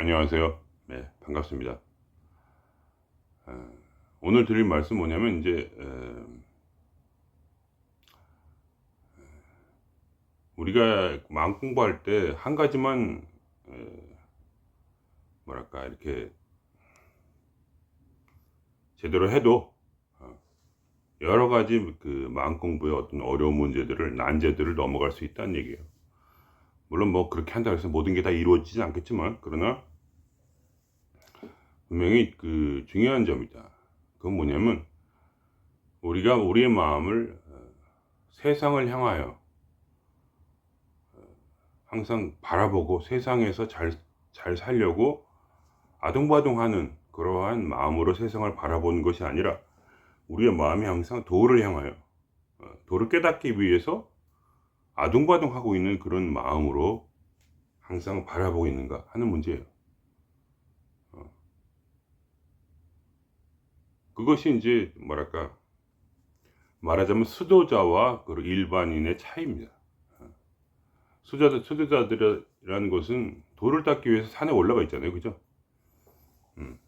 안녕하세요. 네, 반갑습니다. 어, 오늘 드릴 말씀 뭐냐면 이제 에, 우리가 마음 공부할 때 한 가지만 에, 뭐랄까 이렇게 제대로 해도 어, 여러 가지 그 마음 공부의 어떤 어려운 문제들을 난제들을 넘어갈 수 있다는 얘기예요. 물론 뭐 그렇게 한다 해서 모든 게 다 이루어지지 않겠지만 그러나 분명히 그 중요한 점이다. 그건 뭐냐면 우리가 우리의 마음을 어, 세상을 향하여 어, 항상 바라보고 세상에서 잘, 잘 살려고 아동바동하는 그러한 마음으로 세상을 바라보는 것이 아니라 우리의 마음이 항상 도를 향하여 어, 도를 깨닫기 위해서 아둥바둥하고 있는 그런 마음으로 항상 바라보고 있는가 하는 문제예요. 어. 그것이 이제 뭐랄까 말하자면 수도자와 그 일반인의 차이입니다. 어. 수도자, 수도자들이라는 것은 돌을 닦기 위해서 산에 올라가 있잖아요. 그죠? 음.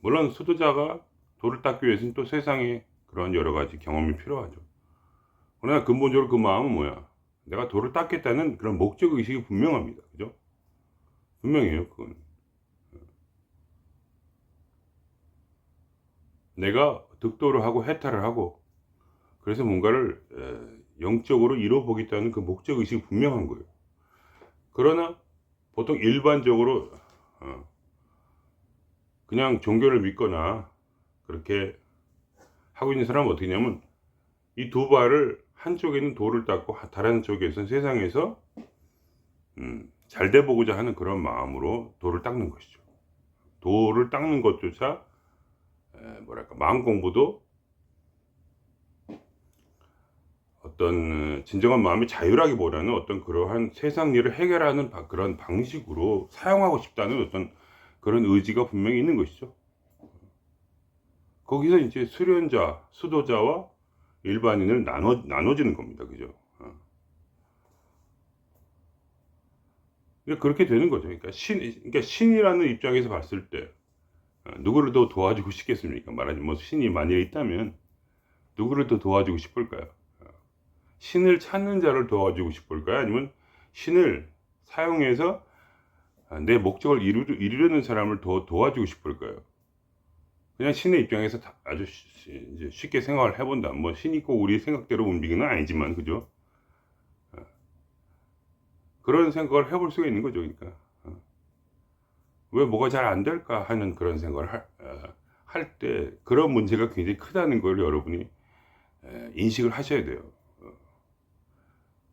물론 수도자가 돌을 닦기 위해서는 또 세상에 그런 여러 가지 경험이 필요하죠. 그러나 근본적으로 그 마음은 뭐야? 내가 돌을 닦겠다는 그런 목적 의식이 분명합니다. 그죠? 분명해요, 그건. 내가 득도를 하고 해탈을 하고 그래서 뭔가를 영적으로 이뤄보겠다는 그 목적 의식이 분명한 거예요. 그러나 보통 일반적으로 어, 그냥 종교를 믿거나 그렇게 하고 있는 사람은 어떻게 냐면 이 두 발을 한쪽에는 돌을 닦고 다른 쪽에서는 세상에서 음, 잘 돼 보고자 하는 그런 마음으로 돌을 닦는 것이죠. 돌을 닦는 것조차 에, 뭐랄까 마음 공부도 어떤 진정한 마음이 자유라기보다는 어떤 그러한 세상 일을 해결하는 바, 그런 방식으로 사용하고 싶다는 어떤 그런 의지가 분명히 있는 것이죠. 거기서 이제 수련자, 수도자와 일반인을 나눠, 나눠지는 겁니다. 그죠? 어. 그렇게 되는 거죠. 그러니까 신, 그러니까 신이라는 입장에서 봤을 때, 어, 누구를 더 도와주고 싶겠습니까? 말하자면, 뭐, 신이 만약에 있다면, 누구를 더 도와주고 싶을까요? 어. 신을 찾는 자를 도와주고 싶을까요? 아니면 신을 사용해서 내 목적을 이루, 이루 려는 사람을 더 도와주고 싶을까요? 그냥 신의 입장에서 아주 쉽게 생각을 해본다. 뭐 신이 꼭 우리 생각대로 움직이는 아니지만 그죠? 어. 그런 생각을 해볼 수가 있는 거죠. 그러니까 어. 왜 뭐가 잘 안 될까 하는 그런 생각을 할 때 그런 문제가 굉장히 크다는 걸 여러분이 인식을 하셔야 돼요. 어.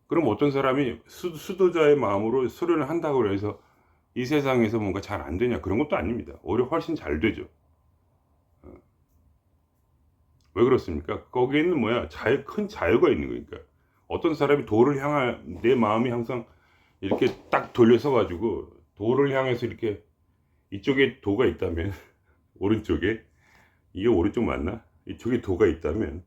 그럼 어떤 사람이 수, 도자의 마음으로 수련을 한다고 해서 이 세상에서 뭔가 잘 안 되냐 그런 것도 아닙니다. 오히려 훨씬 잘 되죠. 왜 그렇습니까? 거기에는 뭐야 자유 큰 자유가 있는 거니까 어떤 사람이 도를 향할 내 마음이 항상 이렇게 딱 돌려서 가지고 도를 향해서 이렇게 이쪽에 도가 있다면 오른쪽에 이게 오른쪽 맞나? 이쪽에 도가 있다면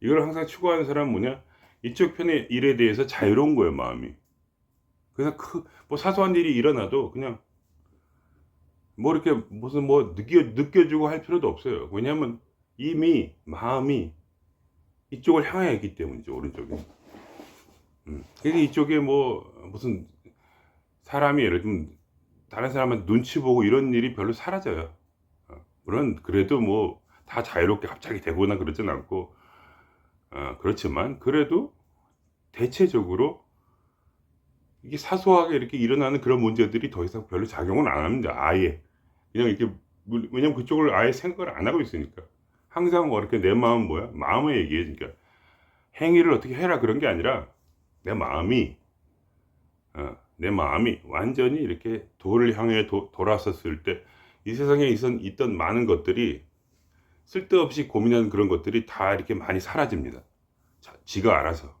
이걸 항상 추구하는 사람은 뭐냐? 이쪽 편의 일에 대해서 자유로운 거예요 마음이. 그래서 그 뭐 사소한 일이 일어나도 그냥 뭐 이렇게 무슨 뭐 느껴 느껴주고 할 필요도 없어요. 왜냐하면 이미 마음이 이쪽을 향해 있기 때문이죠 오른쪽에. 음. 그래서 이쪽에 뭐 무슨 사람이 예를 들면 다른 사람한테 눈치 보고 이런 일이 별로 사라져요. 어. 물론 그래도 뭐 다 자유롭게 갑자기 되거나 그러진 않고 어, 그렇지만 그래도 대체적으로 이게 사소하게 이렇게 일어나는 그런 문제들이 더 이상 별로 작용을 안 합니다. 아예 그냥 이렇게 왜냐면 그쪽을 아예 생각을 안 하고 있으니까. 항상 뭐 이렇게 내 마음 뭐야? 마음의 얘기해. 그러니까 행위를 어떻게 해라 그런 게 아니라 내 마음이 어, 내 마음이 완전히 이렇게 도를 향해 도, 돌아섰을 때 이 세상에 있던 많은 것들이 쓸데없이 고민하는 그런 것들이 다 이렇게 많이 사라집니다. 자, 지가 알아서.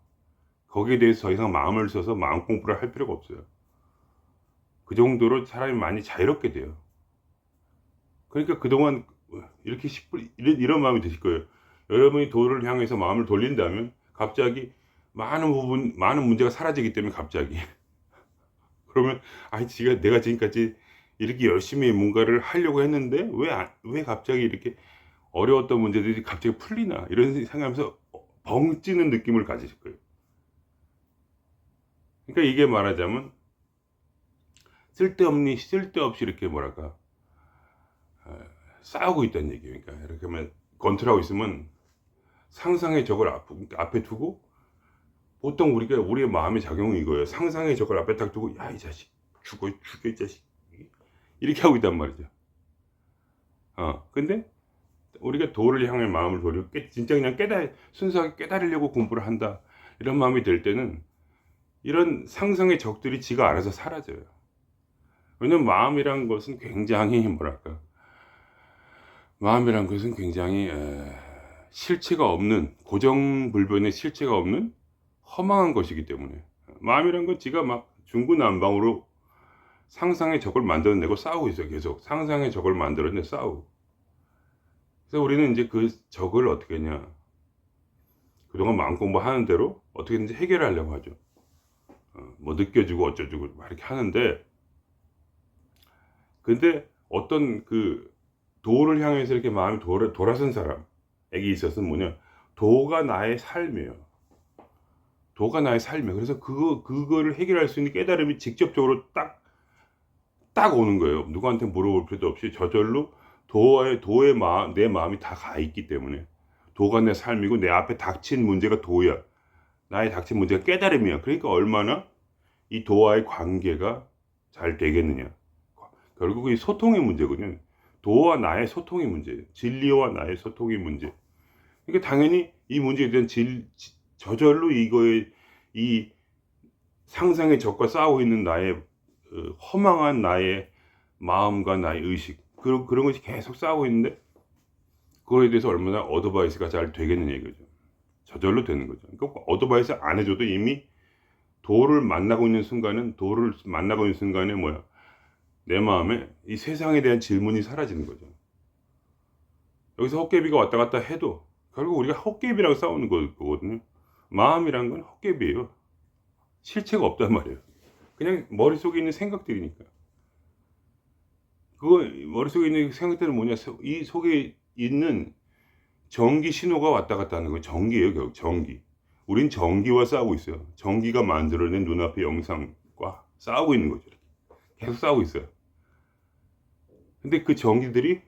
거기에 대해서 더 이상 마음을 써서 마음 공부를 할 필요가 없어요. 그 정도로 사람이 많이 자유롭게 돼요. 그러니까 그동안 이렇게 10분, 이런, 이런 마음이 드실 거예요. 여러분이 도를 향해서 마음을 돌린다면 갑자기 많은 부분, 많은 문제가 사라지기 때문에 갑자기. 그러면, 아, 지가, 내가 지금까지 이렇게 열심히 뭔가를 하려고 했는데 왜, 안- 왜 갑자기 이렇게 어려웠던 문제들이 갑자기 풀리나 이런 생각하면서 벙찌는 느낌을 가지실 거예요. 그러니까 이게 말하자면 쓸데없니 쓸데없이 이렇게 뭐랄까 어, 싸우고 있다는 얘기예요. 그러니까 이렇게 하면 건투하고 있으면 상상의 적을 앞, 앞에 두고 보통 우리가 우리의 마음의 작용은 이거예요. 상상의 적을 앞에 딱 두고 야 이 자식 죽어 죽여 이 자식 이렇게 하고 있단 말이죠. 어 근데 우리가 도를 향해 마음을 돌리고 깨- 진짜 그냥 깨달 순수하게 깨달으려고 공부를 한다 이런 마음이 들 때는 이런 상상의 적들이 지가 알아서 사라져요. 왜냐면 마음이란 것은 굉장히 뭐랄까 마음이란 것은 굉장히 에, 실체가 없는 고정불변의 실체가 없는 허망한 것이기 때문에. 마음이란 건 지가 막 중구난방으로 상상의 적을 만들어내고 싸우고 있어요 계속. 상상의 적을 만들어내 싸우고 그래서 우리는 이제 그 적을 어떻게 했냐. 그동안 마음 공부하는 대로 어떻게든지 해결하려고 하죠. 어, 뭐 느껴지고 어쩌고 막 이렇게 하는데 근데 어떤 그 도를 향해서 이렇게 마음이 돌아, 돌아선 사람에게 있어서는 뭐냐. 도가 나의 삶이에요 도가 나의 삶이에요. 그래서 그거 그거를 해결할 수 있는 깨달음이 직접적으로 딱 딱 오는 거예요. 누구한테 물어볼 필요도 없이 저절로 도의 도의 마음 내 마음이 다 가 있기 때문에. 도가 내 삶이고 내 앞에 닥친 문제가 도야. 나의 닥친 문제가 깨달음이야. 그러니까 얼마나 이 도와의 관계가 잘 되겠느냐. 결국 이 소통의 문제거든요. 도와 나의 소통의 문제, 진리와 나의 소통의 문제. 그러니까 당연히 이 문제에 대한 질, 지- 저절로 이거에 이 상상의 적과 싸우고 있는 나의 어, 허망한 나의 마음과 나의 의식 그런 그런 것이 계속 싸우고 있는데 그거에 대해서 얼마나 어드바이스가 잘 되겠느냐 이거죠. 저절로 되는 거죠. 그러니까 어드바이스 안 해줘도 이미 도를 만나고 있는 순간은 도를 만나고 있는 순간에 뭐야 내 마음에 이 세상에 대한 질문이 사라지는 거죠. 여기서 헛개비가 왔다 갔다 해도 결국 우리가 헛개비랑 싸우는 거- 거거든요. 마음이란 건 헛개비예요. 실체가 없단 말이에요. 그냥 머릿속에 있는 생각들이니까. 그거 머릿속에 있는 생각들은 뭐냐? 이 속에 있는 전기 신호가 왔다 갔다 하는 거예요. 전기예요, 결국 전기. 우린 전기와 싸우고 있어요. 전기가 만들어낸 눈앞의 영상과 싸우고 있는 거죠. 계속 싸우고 있어요. 근데 그 전기들이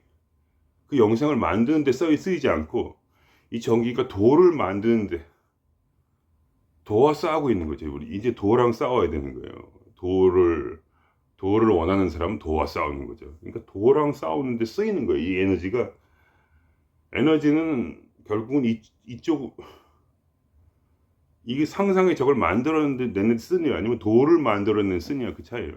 그 영상을 만드는데 써 쓰이지 않고 이 전기가 도를 만드는데 도와 싸우고 있는 거죠. 우리 이제 도랑 싸워야 되는 거예요. 도를 도를 원하는 사람은 도와 싸우는 거죠. 그러니까 도랑 싸우는데 쓰이는 거예요. 이 에너지가 에너지는 결국은 이, 이쪽 이게 상상의 적을 만들어내는 데 쓰냐 아니면 도를 만들어내는 쓰냐 그 차이예요.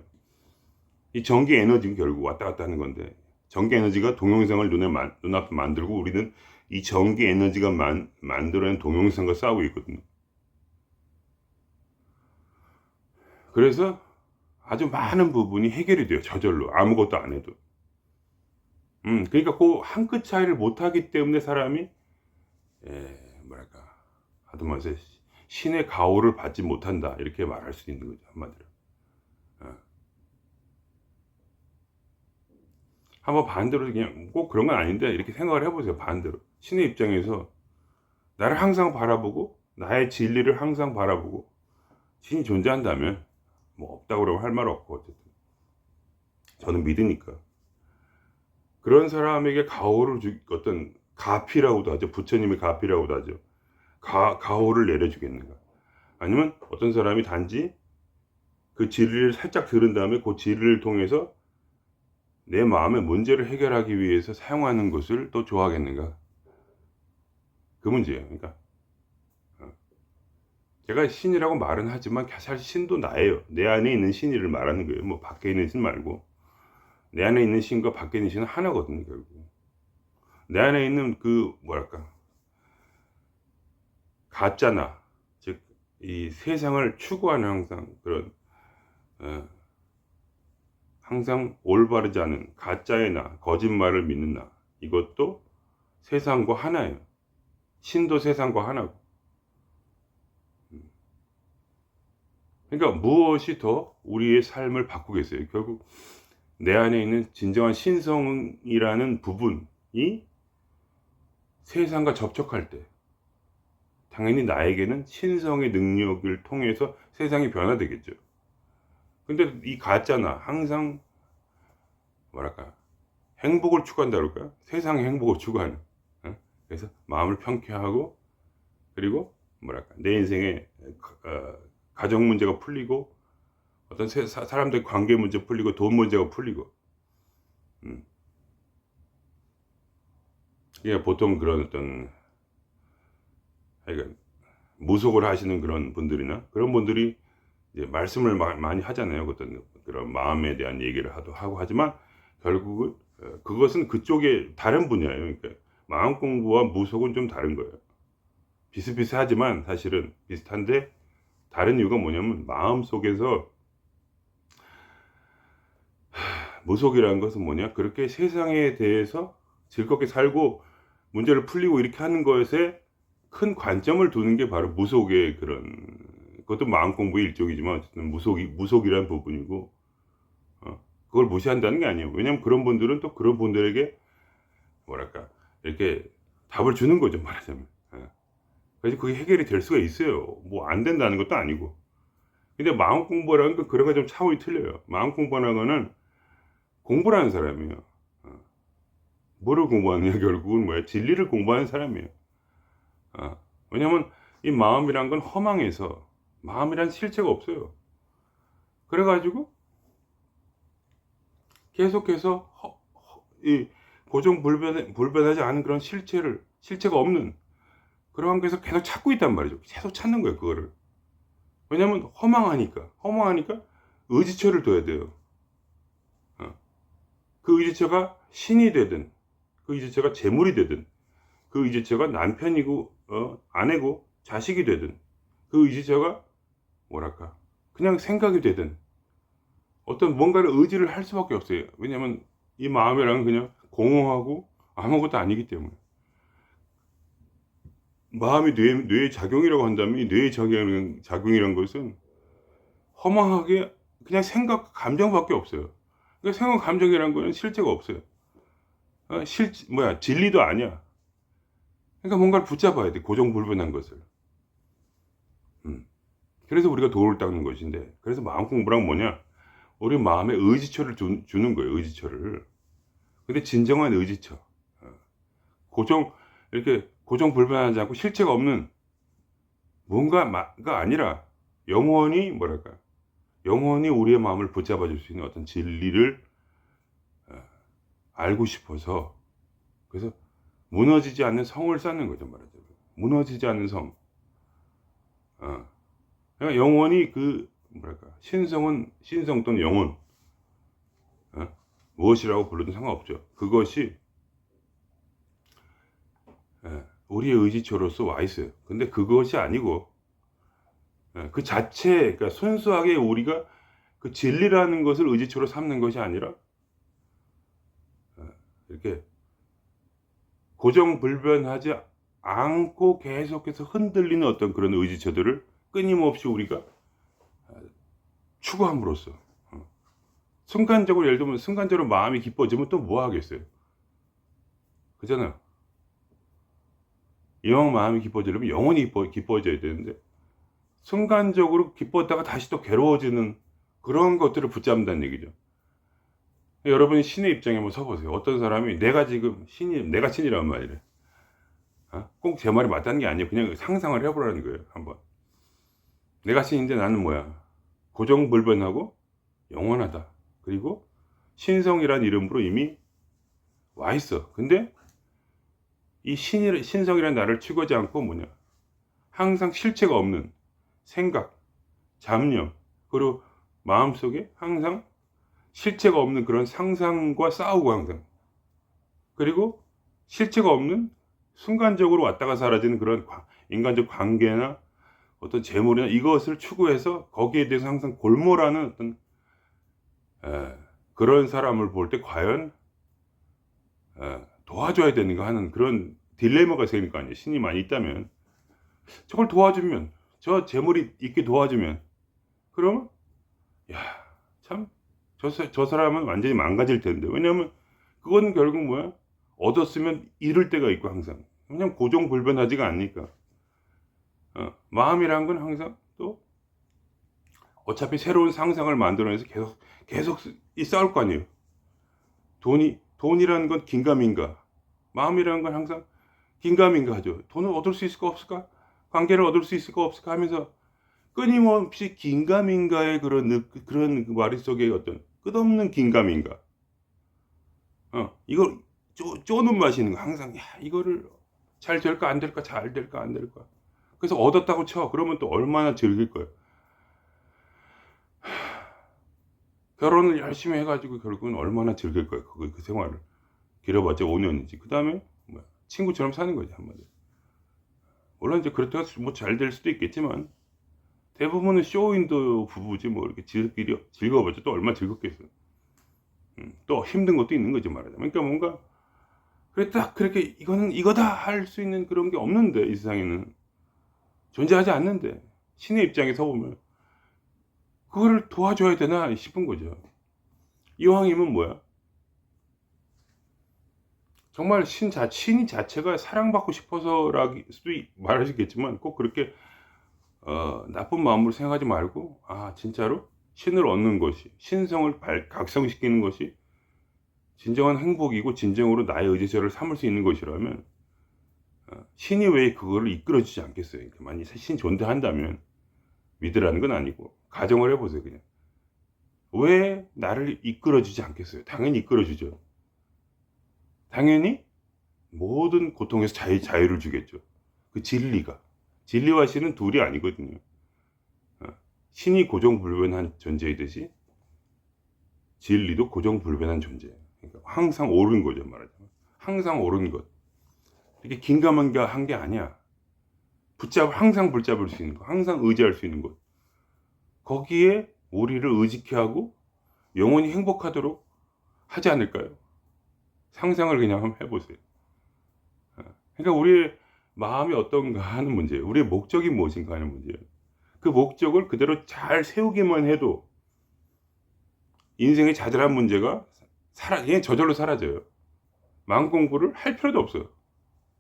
이 전기 에너지는 결국 왔다 갔다 하는 건데 전기 에너지가 동영상을 눈에 만, 눈앞에 만들고 우리는 이 전기 에너지가 만, 만들어낸 동영상과 싸우고 있거든요. 그래서 아주 많은 부분이 해결이 돼요. 저절로 아무것도 안 해도. 음, 그러니까 그 한 끗 차이를 못 하기 때문에 사람이 에, 뭐랄까 하다못해 신의 가호를 받지 못한다 이렇게 말할 수 있는 거죠 한마디로. 한번 반대로 그냥 꼭 그런 건 아닌데 이렇게 생각을 해보세요 반대로 신의 입장에서 나를 항상 바라보고 나의 진리를 항상 바라보고 신이 존재한다면 뭐 없다고 그러면 할 말 없고 어쨌든 저는 믿으니까 그런 사람에게 가호를 주 어떤 가피라고도 하죠 부처님의 가피라고도 하죠 가, 가호를 내려주겠는가 아니면 어떤 사람이 단지 그 진리를 살짝 들은 다음에 그 진리를 통해서 내 마음의 문제를 해결하기 위해서 사용하는 것을 또 좋아하겠는가? 그 문제예요. 그러니까 어. 제가 신이라고 말은 하지만 사실 신도 나예요. 내 안에 있는 신이를 말하는 거예요. 뭐 밖에 있는 신 말고 내 안에 있는 신과 밖에 있는 신은 하나거든요. 결국 내 안에 있는 그 뭐랄까 가짜나 즉 이 세상을 추구하는 항상 그런 어, 항상 올바르지 않은 가짜의 나, 거짓말을 믿는 나. 이것도 세상과 하나예요. 신도 세상과 하나고. 그러니까 무엇이 더 우리의 삶을 바꾸겠어요? 결국 내 안에 있는 진정한 신성이라는 부분이 세상과 접촉할 때 당연히 나에게는 신성의 능력을 통해서 세상이 변화되겠죠. 근데 이 가짜나 항상 뭐랄까 행복을 추구한다 그럴까? 세상의 행복을 추구하는. 어? 그래서 마음을 평쾌하고 그리고 뭐랄까 내 인생의 어, 가정 문제가 풀리고 어떤 세- 사, 사람들 관계 문제 풀리고 돈 문제가 풀리고. 음. 이게 보통 그런 어떤 하여간 무속을 하시는 그런 분들이나 그런 분들이 이제 말씀을 마- 많이 하잖아요. 어떤 그런 마음에 대한 얘기를 하도 하고 하지만 결국은 어, 그것은 그쪽의 다른 분야예요. 그러니까 마음 공부와 무속은 좀 다른 거예요. 비슷비슷하지만 사실은 비슷한데 다른 이유가 뭐냐면 마음 속에서 하, 무속이라는 것은 뭐냐? 그렇게 세상에 대해서 즐겁게 살고 문제를 풀리고 이렇게 하는 것에 큰 관점을 두는 게 바로 무속의 그런 그것도 마음 공부의 일종이지만 어쨌든 무속이 무속이라는 부분이고 어, 그걸 무시한다는 게 아니에요. 왜냐하면 그런 분들은 또 그런 분들에게 뭐랄까 이렇게 답을 주는 거죠 말하자면. 예. 그래서 그게 해결이 될 수가 있어요. 뭐 안 된다는 것도 아니고. 근데 마음 공부라는 건 그런 거좀 차원이 틀려요. 마음 공부라는 거는 공부라는 사람이에요. 어. 뭐를 공부하느냐 결국은 뭐야 진리를 공부하는 사람이에요. 어. 왜냐면 이 마음이란 건 허망해서 마음이란 실체가 없어요. 그래가지고 계속해서 허- 허- 이 고정 불변 불변하지 않은 그런 실체를 실체가 없는 그런 거에서 계속 찾고 있단 말이죠. 계속 찾는 거예요 그거를. 왜냐면 허망하니까 허망하니까 의지처를 둬야 돼요. 어. 그 의지처가 신이 되든 그 의지처가 재물이 되든 그 의지처가 남편이고 어, 아내고 자식이 되든 그 의지처가 뭐랄까 그냥 생각이 되든 어떤 뭔가를 의지를 할 수밖에 없어요. 왜냐면 이 마음이란 그냥 공허하고 아무것도 아니기 때문에 마음이 뇌, 뇌의 작용이라고 한다면 이 뇌의 작용, 작용이란 것은 허망하게 그냥 생각, 감정밖에 없어요. 그러니까 생각, 감정이란 거는 실제가 없어요. 어, 실, 뭐야, 진리도 아니야. 그러니까 뭔가를 붙잡아야 돼. 고정불변한 것을. 음. 그래서 우리가 돌을 닦는 것인데, 그래서 마음 공부란 뭐냐? 우리 마음에 의지처를 주, 주는 거예요. 의지처를. 근데 진정한 의지처. 어. 고정, 이렇게 고정불변하지 않고 실체가 없는 뭔가가 아니라 영원히 뭐랄까 영원히 우리의 마음을 붙잡아 줄 수 있는 어떤 진리를 어, 알고 싶어서 그래서 무너지지 않는 성을 쌓는 거죠 말하자면. 무너지지 않는 성. 어. 그러니까 영원히 그 뭐랄까 신성은 신성 또는 영혼. 어? 무엇이라고 불러도 상관없죠. 그것이 예, 우리의 의지처로서 와 있어요. 근데 그것이 아니고 예, 그 자체, 그러니까 순수하게 우리가 그 진리라는 것을 의지처로 삼는 것이 아니라 예, 이렇게 고정불변하지 않고 계속해서 흔들리는 어떤 그런 의지처들을 끊임없이 우리가 어, 추구함으로써 어, 순간적으로 예를 들면 순간적으로 마음이 기뻐지면 또 뭐 하겠어요? 그잖아요. 이왕 마음이 기뻐지려면 영원히 기뻐, 기뻐져야 되는데 순간적으로 기뻤다가 다시 또 괴로워지는 그런 것들을 붙잡는다는 얘기죠. 여러분이 신의 입장에 한번 서보세요. 어떤 사람이 내가 지금 신이 내가 신이란 말이래. 어? 꼭제 말이 맞다는 게 아니에요. 그냥 상상을 해보라는 거예요. 한번. 내가 신인데 나는 뭐야? 고정불변하고 영원하다. 그리고 신성이란 이름으로 이미 와 있어. 근데 이 신이, 신성이라는 나를 추구하지 않고 뭐냐. 항상 실체가 없는 생각, 잡념, 그리고 마음속에 항상 실체가 없는 그런 상상과 싸우고 항상. 그리고 실체가 없는 순간적으로 왔다가 사라지는 그런 과- 인간적 관계나 어떤 재물이나 이것을 추구해서 거기에 대해서 항상 골몰하는 어떤 에, 그런 사람을 볼 때 과연 에, 도와줘야 되는가 하는 그런 딜레마가 생길 거 아니에요. 신이 많이 있다면 저걸 도와주면 저 재물이 있게 도와주면 그러면 야 참 저, 사- 저 사람은 완전히 망가질 텐데. 왜냐면 그건 결국 뭐야? 얻었으면 잃을 때가 있고 항상. 그냥 고정불변하지가 않으니까. 어, 마음이란 건 항상 또 어차피 새로운 상상을 만들어내서 계속 계속 이 싸울 거 아니에요. 돈이 돈이라는 건 긴가민가. 마음이라는 건 항상 긴가민가 하죠. 돈을 얻을 수 있을까 없을까? 관계를 얻을 수 있을까 없을까 하면서 끊임없이 긴가민가의 그런 느- 그런 그 머릿속에 어떤 끝없는 긴가민가. 어, 이걸 쪼, 쪼는 맛이 있는 거 항상 야, 이거를 잘 될까 안 될까 잘 될까 안 될까. 그래서 얻었다고 쳐. 그러면 또 얼마나 즐길. 하, 결혼을 열심히 해가지고 결국은 얼마나 즐길 거야. 그, 그 생활을. 길어봤자 5년이지. 그 다음에 뭐 친구처럼 사는 거지 한마디로. 물론 이제 그렇다고 뭐 잘 될 수도 있겠지만 대부분은 쇼윈도 부부지 뭐 이렇게 지들끼리 즐거워봤자 또 얼마나 즐겁겠어. 음, 또 힘든 것도 있는 거지 말하자면. 그러니까 뭔가 그래 딱 그렇게 이거는 이거다 할 수 있는 그런 게 없는데 이 세상에는 존재하지 않는데 신의 입장에서 보면 그거를 도와줘야 되나 싶은 거죠. 이왕이면 뭐야? 정말 신 자, 신 자체가 사랑받고 싶어서라기 수도 있- 말하시겠지만 꼭 그렇게 어, 나쁜 마음으로 생각하지 말고 아 진짜로 신을 얻는 것이 신성을 발, 각성시키는 것이 진정한 행복이고 진정으로 나의 의지처를 삼을 수 있는 것이라면 어, 신이 왜 그거를 이끌어주지 않겠어요? 그러니까 만약 신 존재한다면 믿으라는 건 아니고 가정을 해보세요 그냥 왜 나를 이끌어주지 않겠어요? 당연히 이끌어주죠. 당연히 모든 고통에서 자유, 자유를 주겠죠. 그 진리가 진리와 신은 둘이 아니거든요. 어, 신이 고정불변한 존재이듯이 진리도 고정불변한 존재예요. 그러니까 항상 옳은 거죠 말하자면 항상 옳은 것. 이렇게 긴가민가 한 게 아니야. 붙잡 항상 붙잡을 수 있는 것, 항상 의지할 수 있는 것. 거기에 우리를 의지케 하고 영원히 행복하도록 하지 않을까요? 상상을 그냥 한번 해보세요. 어, 그러니까 우리의 마음이 어떤가 하는 문제예요. 우리의 목적이 무엇인가 하는 문제예요. 그 목적을 그대로 잘 세우기만 해도 인생의 자잘한 문제가 사라, 그냥 저절로 사라져요. 마음 공부를 할 필요도 없어요.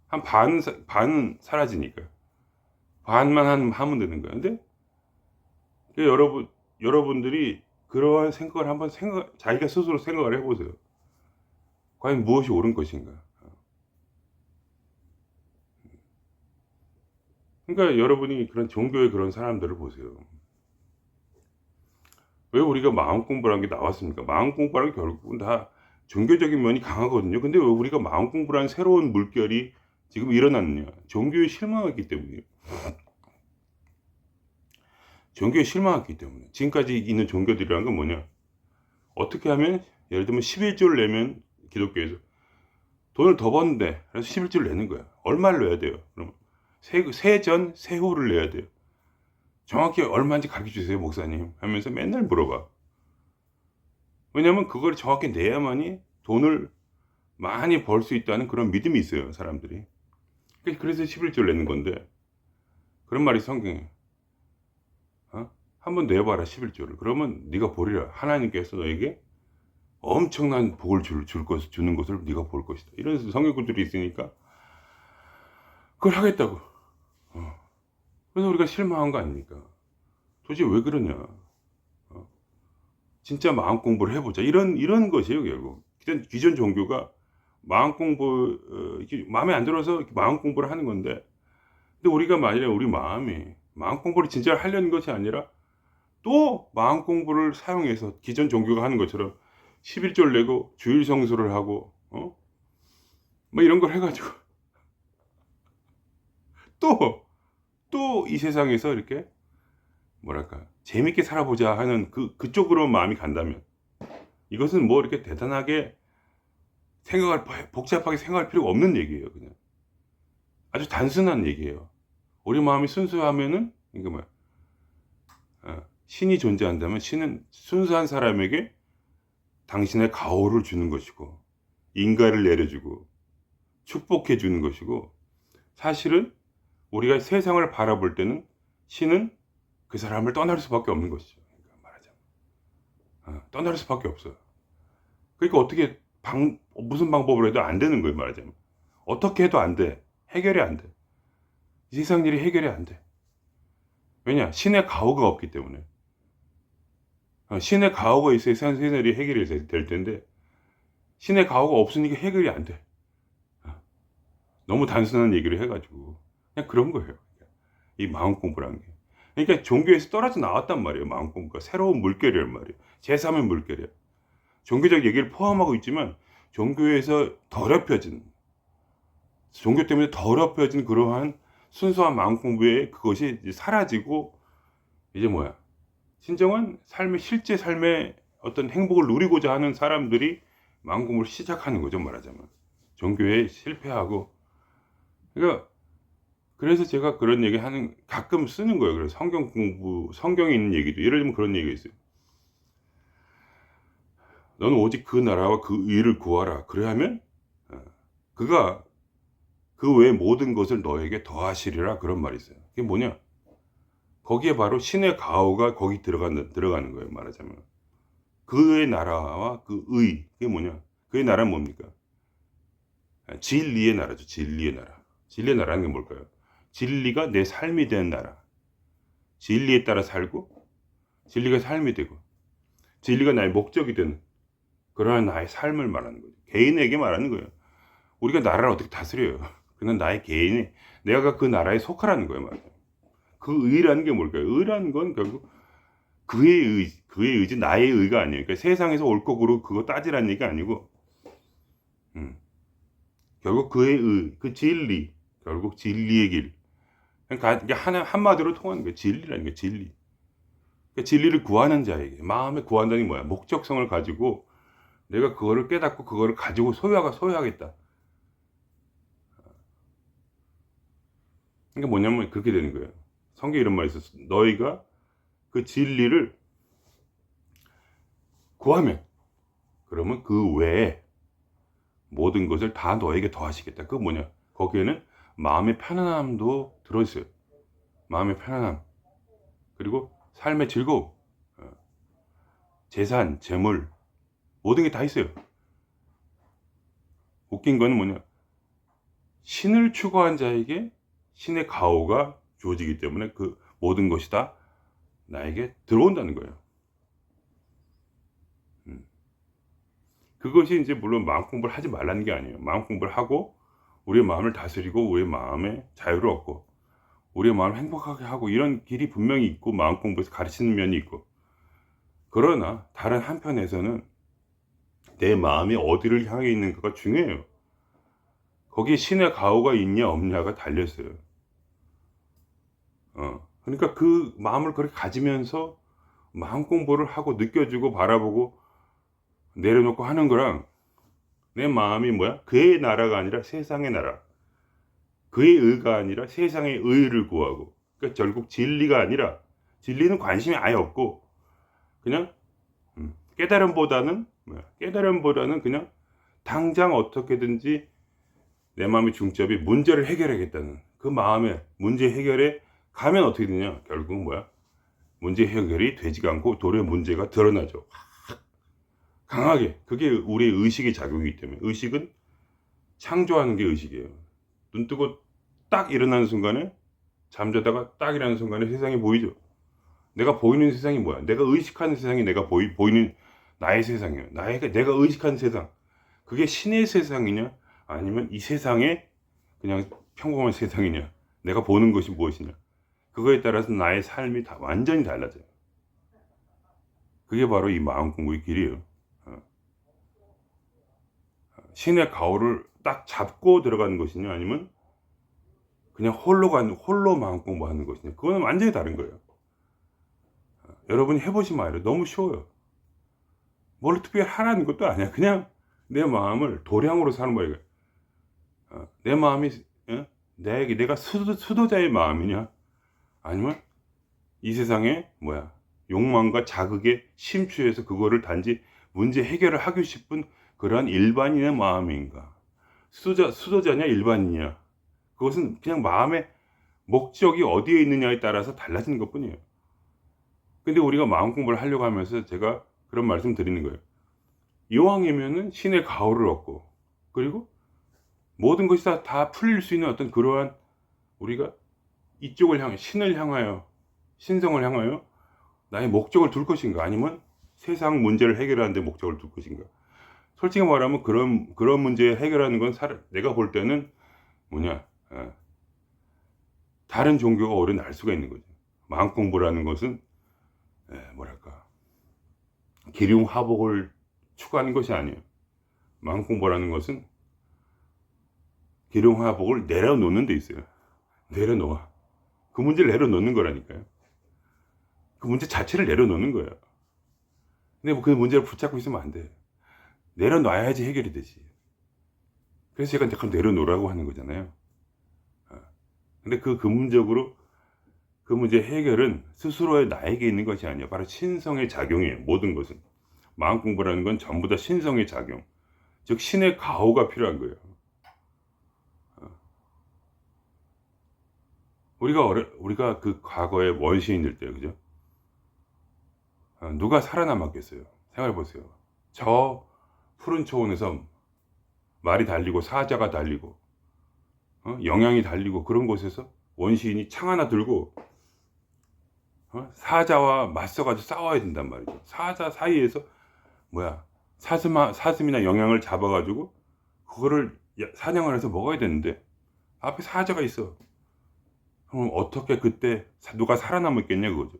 한 반은, 사- 반은 사라지니까. 반만 한- 하면 되는 거예요. 근데 그 여러분, 여러분들이 그러한 생각을 한번 생각, 자기가 스스로 생각을 해보세요. 과연 무엇이 옳은 것인가? 그러니까 여러분이 그런 종교의 그런 사람들을 보세요. 왜 우리가 마음 공부라는 게 나왔습니까? 마음 공부라는 게 결국은 다 종교적인 면이 강하거든요. 근데 왜 우리가 마음 공부라는 새로운 물결이 지금 일어났느냐? 종교에 실망했기 때문이에요. 종교에 실망했기 때문에. 지금까지 있는 종교들이란 건 뭐냐? 어떻게 하면, 예를 들면 11조를 내면 기독교에서 돈을 더 버는데, 그래서 11조를 내는 거야. 얼마를 내야 돼요? 그럼 세, 세전, 세후를 내야 돼요. 정확히 얼마인지 가르쳐 주세요, 목사님. 하면서 맨날 물어봐. 왜냐면 그걸 정확히 내야만이 돈을 많이 벌 수 있다는 그런 믿음이 있어요, 사람들이. 그래서 11조를 내는 건데, 그런 말이 성경에. 어? 한번 내봐라, 11조를. 그러면 네가 보리라. 하나님께서 너에게 엄청난 복을 줄, 줄 것, 주는 것을 네가 볼 것이다. 이런 성경구들이 있으니까, 그걸 하겠다고. 어. 그래서 우리가 실망한 거 아닙니까? 도대체 왜 그러냐? 어? 진짜 마음 공부를 해보자. 이런 이런 것이에요, 결국. 기존, 기존 종교가 마음 공부 어, 이렇게 마음에 안 들어서 마음 공부를 하는 건데, 근데 우리가 만약에 우리 마음이 마음 공부를 진짜 하려는 것이 아니라 또 마음 공부를 사용해서 기존 종교가 하는 것처럼 11조를 내고 주일 성수를 하고 어? 뭐 이런 걸 해가지고. 또 또 이 세상에서 이렇게 뭐랄까 재밌게 살아보자 하는 그 그쪽으로 마음이 간다면 이것은 뭐 이렇게 대단하게 생각을 복잡하게 생각할 필요가 없는 얘기예요 그냥. 아주 단순한 얘기예요. 우리 마음이 순수하면은 이게 뭐야 어, 신이 존재한다면 신은 순수한 사람에게 당신의 가호를 주는 것이고 인가를 내려주고 축복해 주는 것이고 사실은 우리가 세상을 바라볼 때는 신은 그 사람을 떠날 수밖에 없는 것이죠. 그러니까 말하자면. 어, 떠날 수밖에 없어요. 그러니까 어떻게 방 무슨 방법으로 해도 안 되는 거예요 말하자면 어떻게 해도 안 돼. 해결이 안 돼. 이 세상 일이 해결이 안 돼. 왜냐? 신의 가호가 없기 때문에. 어, 신의 가호가 있어야 일이 해결이 될- 될 텐데 신의 가호가 없으니까 해결이 안 돼. 어, 너무 단순한 얘기를 해가지고 그냥 그런 거예요. 이 마음 공부라는 게. 그러니까 종교에서 떨어져 나왔단 말이에요. 마음 공부가 새로운 물결이란 말이에요. 제3의 물결이야. 종교적 얘기를 포함하고 있지만 종교에서 더럽혀진 종교 때문에 더럽혀진 그러한 순수한 마음 공부에 그것이 사라지고 이제 뭐야 진정한 삶의 실제 삶의 어떤 행복을 누리고자 하는 사람들이 공부를 시작하는 거죠 말하자면 종교에 실패하고 그러니까 그래서 제가 그런 얘기 하는 가끔 쓰는 거예요. 그래서 성경 공부 성경에 있는 얘기도 예를 들면 그런 얘기가 있어요. 너는 오직 그 나라와 그 의를 구하라. 그래야면 어, 그가 그 외의 모든 것을 너에게 더하시리라 그런 말이 있어요. 그게 뭐냐? 거기에 바로 신의 가호가 거기 들어가는 들어가는 거예요. 말하자면 그의 나라와 그 의, 그게 뭐냐? 그의 나라는 뭡니까? 진리의 나라죠. 진리의 나라. 진리의 나라는 게 뭘까요? 진리가 내 삶이 되는 나라. 진리에 따라 살고 진리가 삶이 되고 진리가 나의 목적이 되는 그러한 나의 삶을 말하는 거죠. 개인에게 말하는 거예요. 우리가 나라를 어떻게 다스려요? 그건 나의 개인이 내가 그 나라에 속하라는 거예요, 말이에요. 그 의라는 게 뭘까요? 의라는 건 결국 그의 의, 그의 의지, 나의 의가 아니에요. 그러니까 세상에서 옳고 그르고 그거 따지라는 얘기가 아니고, 음. 결국 그의 의, 그 진리, 결국 진리의 길. 그러니까 하나 한마디로 통하는 거예요. 진리라는 게 진리. 그러니까 진리를 구하는 자에게 마음에 구한다는 게 뭐야? 목적성을 가지고 내가 그거를 깨닫고 그거를 가지고 소유하가 소유하겠다. 그러니까 뭐냐면 그렇게 되는 거예요. 성경 이런 말이 있었어. 너희가 그 진리를 구하면 그러면 그 외에 모든 것을 다 너에게 더하시겠다. 그거 뭐냐? 거기에는 마음의 편안함도 들어있어요. 마음의 편안함. 그리고 삶의 즐거움. 어, 재산, 재물, 모든 게 다 있어요. 웃긴 거는 뭐냐? 신을 추구한 자에게 신의 가호가 주어지기 때문에 그 모든 것이 다 나에게 들어온다는 거예요. 음. 그것이 이제 물론 마음 공부를 하지 말라는 게 아니에요. 마음 공부를 하고 우리의 마음을 다스리고 우리의 마음에 자유를 얻고 우리의 마음을 행복하게 하고 이런 길이 분명히 있고 마음 공부에서 가르치는 면이 있고 그러나 다른 한편에서는 내 마음이 어디를 향해 있는가가 중요해요. 거기에 신의 가호가 있냐 없냐가 달렸어요. 어, 그러니까 그 마음을 그렇게 가지면서 마음 공부를 하고 느껴주고 바라보고 내려놓고 하는 거랑 내 마음이 뭐야? 그의 나라가 아니라 세상의 나라. 그의 의가 아니라 세상의 의를 구하고. 그러니까 결국 진리가 아니라 진리는 관심이 아예 없고 그냥 음, 깨달음보다는 뭐야? 깨달음보다는 그냥 당장 어떻게든지 내 마음의 중점이 문제를 해결하겠다는 그 마음의 문제 해결에 가면 어떻게 되냐? 결국 뭐야? 문제 해결이 되지가 않고 도리어 문제가 드러나죠. 강하게. 그게 우리의 의식의 작용이기 때문에. 의식은 창조하는 게 의식이에요. 눈 뜨고 딱 일어나는 순간에 잠자다가 딱 일어나는 순간에 세상이 보이죠. 내가 보이는 세상이 뭐야? 내가 의식하는 세상이 내가 보이, 보이는 나의 세상이에요. 나의, 내가 의식하는 세상. 그게 신의 세상이냐? 아니면 이 세상에 그냥 평범한 세상이냐? 내가 보는 것이 무엇이냐? 그거에 따라서 나의 삶이 다 완전히 달라져요. 그게 바로 이 마음 공부의 길이에요. 어. 신의 가오를 딱 잡고 들어가는 것이냐 아니면 그냥 홀로 가는 홀로 마음 공부하는 것이냐 그거는 완전히 다른 거예요. 어, 여러분이 해보시면 알아요. 너무 쉬워요. 뭘 특별히 하라는 것도 아니야. 그냥 내 마음을 도량으로 사는 거예요. 어, 내 마음이 어? 내게 내가 수도, 수도자의 마음이냐 아니면 이 세상에 뭐야 욕망과 자극에 심취해서 그거를 단지 문제 해결을 하고 싶은 그러한 일반인의 마음인가 수도자 수도자냐 일반인이냐 그것은 그냥 마음의 목적이 어디에 있느냐에 따라서 달라지는 것 뿐이에요. 근데 우리가 마음 공부를 하려고 하면서 제가 그런 말씀 드리는 거예요. 이왕이면은 신의 가호를 얻고 그리고 모든 것이 다, 다 풀릴 수 있는 어떤 그러한 우리가 이쪽을 향해 신을 향하여 신성을 향하여 나의 목적을 둘 것인가? 아니면 세상 문제를 해결하는 데 목적을 둘 것인가? 솔직히 말하면 그런 그런 문제 해결하는 건 사- 내가 볼 때는 뭐냐? 어, 다른 종교가 오히려 날 수가 있는 거죠. 마음 공부라는 것은 에, 뭐랄까. 기륭 화복을 추구하는 것이 아니에요. 마음 공부라는 것은 기룡 화복을 내려놓는 데 있어요. 내려놓아. 그 문제를 내려놓는 거라니까요. 그 문제 자체를 내려놓는 거예요. 근데 뭐 그 문제를 붙잡고 있으면 안 돼. 내려놔야지 해결이 되지. 그래서 제가 그걸 내려놓으라고 하는 거잖아요. 어. 근데 그 근본적으로 그 문제 해결은 스스로의 나에게 있는 것이 아니에요. 바로 신성의 작용이에요. 모든 것은. 마음 공부라는 건 전부 다 신성의 작용. 즉, 신의 가호가 필요한 거예요. 우리가 어려, 우리가 그 과거의 원시인들 때 그죠? 아, 누가 살아남았겠어요? 생각해 보세요. 저 푸른 초원에서 말이 달리고 사자가 달리고 어? 영양이 달리고 그런 곳에서 원시인이 창 하나 들고 어? 사자와 맞서가지고 싸워야 된단 말이죠. 사자 사이에서 뭐야 사슴아 사슴이나 영양을 잡아가지고 그거를 야- 사냥을 해서 먹어야 되는데 앞에 사자가 있어. 그럼 어떻게 그때 사- 누가 살아남았겠냐 그거죠.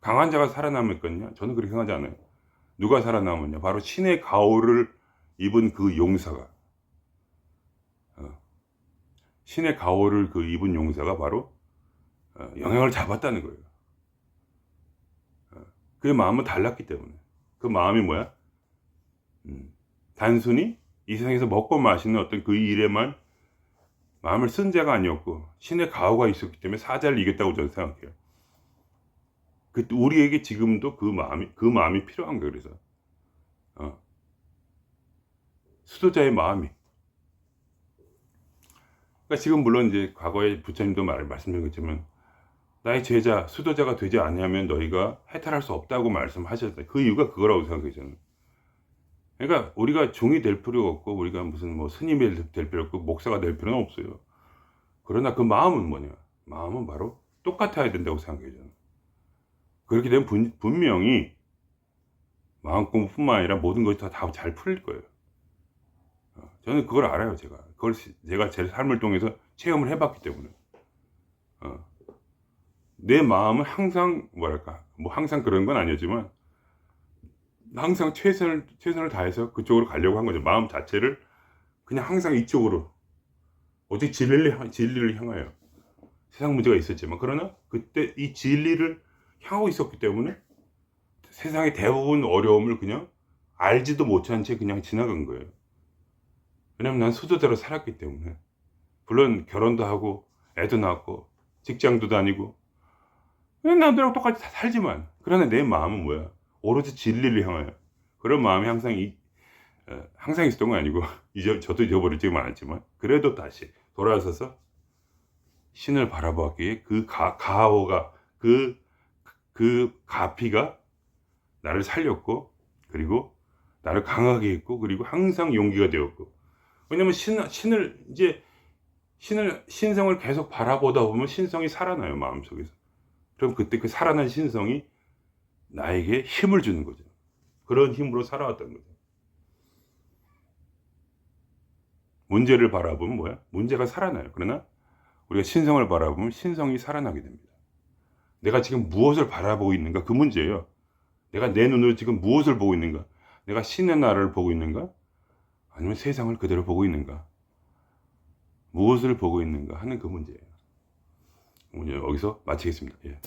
강한 자가 살아남았겠냐? 저는 그렇게 생각하지 않아요. 누가 살아남았냐? 바로 신의 가호를 입은 그 용사가 어, 신의 가호를 그 입은 용사가 바로 어, 영향을 잡았다는 거예요. 어, 그의 마음은 달랐기 때문에 그 마음이 뭐야? 음, 단순히 이 세상에서 먹고 마시는 어떤 그 일에만 마음을 쓴 자가 아니었고 신의 가호가 있었기 때문에 사자를 이겼다고 저는 생각해요. 그 우리에게 지금도 그 마음이 그 마음이 필요한 거예요. 그래서 어. 수도자의 마음이. 그러니까 지금 물론 이제 과거에 부처님도 말 말씀드렸지만 나의 제자 수도자가 되지 않냐면 너희가 해탈할 수 없다고 말씀하셨다. 그 이유가 그거라고 생각해요. 저는. 그러니까 우리가 종이 될 필요가 없고 우리가 무슨 뭐 스님이 될- 될 필요 없고 목사가 될 필요는 없어요. 그러나 그 마음은 뭐냐? 마음은 바로 똑같아야 된다고 생각해요. 저는. 그렇게 되면 분, 분명히 마음 공부뿐만 아니라 모든 것이 다 잘 풀릴 거예요. 어, 저는 그걸 알아요, 제가. 그걸 시- 제가 제 삶을 통해서 체험을 해봤기 때문에. 어. 내 마음은 항상 뭐랄까, 뭐 항상 그런 건 아니었지만 항상 최선을 최선을 다해서 그쪽으로 가려고 한 거죠. 마음 자체를 그냥 항상 이쪽으로 오직 진리를 향- 진리를 향하여 세상 문제가 있었지만 그러나 그때 이 진리를 향하고 있었기 때문에 세상의 대부분 어려움을 그냥 알지도 못한 채 그냥 지나간 거예요. 왜냐면 난 수도대로 살았기 때문에 물론 결혼도 하고 애도 낳고 직장도 다니고 남들하고 똑같이 다 살지만 그러나 내 마음은 뭐야? 오로지 진리를 향하여 그런 마음이 항상 이, 어, 항상 있었던 건 아니고 이제 저도 잊어버릴 적이 많았지만 그래도 다시 돌아서서 신을 바라보았기에 그 가, 가호가 그, 그 가피가 나를 살렸고 그리고 나를 강하게 했고 그리고 항상 용기가 되었고. 왜냐면 신, 신을 이제 신을 신성을 계속 바라보다 보면 신성이 살아나요 마음속에서. 그럼 그때 그 살아난 신성이 나에게 힘을 주는 거죠. 그런 힘으로 살아왔다는 거죠. 문제를 바라보면 뭐야? 문제가 살아나요. 그러나 우리가 신성을 바라보면 신성이 살아나게 됩니다. 내가 지금 무엇을 바라보고 있는가? 그 문제예요. 내가 내 눈으로 지금 무엇을 보고 있는가? 내가 신의 나라를 보고 있는가? 아니면 세상을 그대로 보고 있는가? 무엇을 보고 있는가 하는 그 문제예요. 오늘 여기서 마치겠습니다. 예.